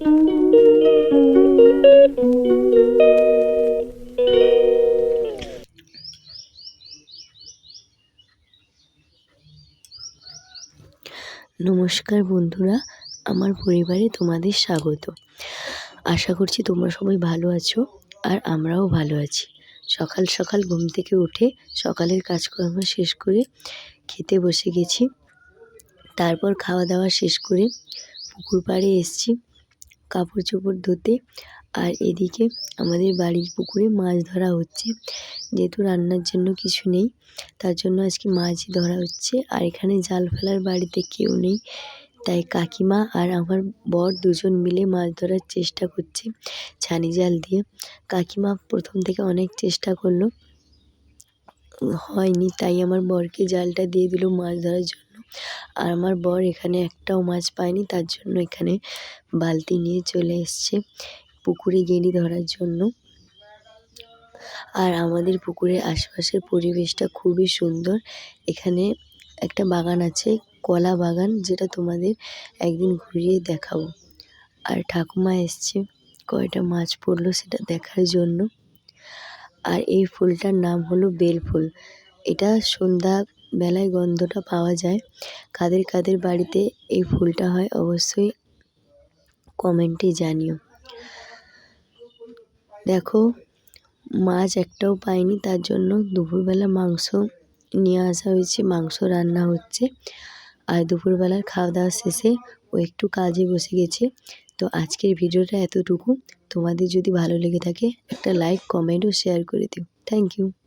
নমস্কার বন্ধুরা, আমার পরিবারে তোমাদের স্বাগত। আশা করছি তোমরা সবাই ভালো আছো আর আমরাও ভালো আছি। সকাল সকাল ঘুম থেকে উঠে সকালের কাজকর্ম শেষ করে খেতে বসে গেছি। তারপর খাওয়া দাওয়া শেষ করে পুকুর পাড়ে এসছি। কাপড় চোপড় ধুতে। আর এদিকে আমাদের বাড়ির পুকুরে মাছ ধরা হচ্ছে। যেহেতু রান্নার জন্য কিছু নেই, তার জন্য আজকে মাছই ধরা হচ্ছে। আর এখানে জাল ফেলার বাড়িতে কেউ নেই, তাই কাকিমা আর আমার বর দুজন মিলে মাছ ধরার চেষ্টা করছে ছানি জাল দিয়ে। কাকিমা প্রথম থেকে অনেক চেষ্টা করল, হয়নি, তাই আমার বরকে জালটা দিয়ে দিল মাছ ধরার জন্য। আর আমার বর এখানে একটাও মাছ পায়নি, তার জন্য এখানে বালতি নিয়ে চলে এসছে পুকুরে গেড়ি ধরার জন্য। আর আমাদের পুকুরের আশপাশের পরিবেশটা খুবই সুন্দর। এখানে একটা বাগান আছে, কলা বাগান, যেটা তোমাদের একদিন ঘুরিয়ে দেখাবো। আর ঠাকুমা এসছে, কয়টা মাছ পড়ল সেটা দেখার জন্য। আর এই ফুলটার নাম হলো বেল ফুল। এটা সন্ধ্যা বেলায় গন্ধটা পাওয়া যায়। কাদের কাদের বাড়িতে এই ফুলটা হয় অবশ্যই কমেন্টে জানিও। দেখো, মাছ একটাও পাইনি, তার জন্য দুপুরবেলা মাংস নিয়ে আসা হয়েছে, মাংস রান্না হচ্ছে। আর দুপুরবেলার খাওয়া দাওয়া শেষে ও একটু কাজে বসে গেছে। তো আজকের ভিডিওটা এতটুকু। তোমাদের যদি ভালো লেগে থাকে, একটা লাইক কমেন্ট ও শেয়ার করে দিও। Thank you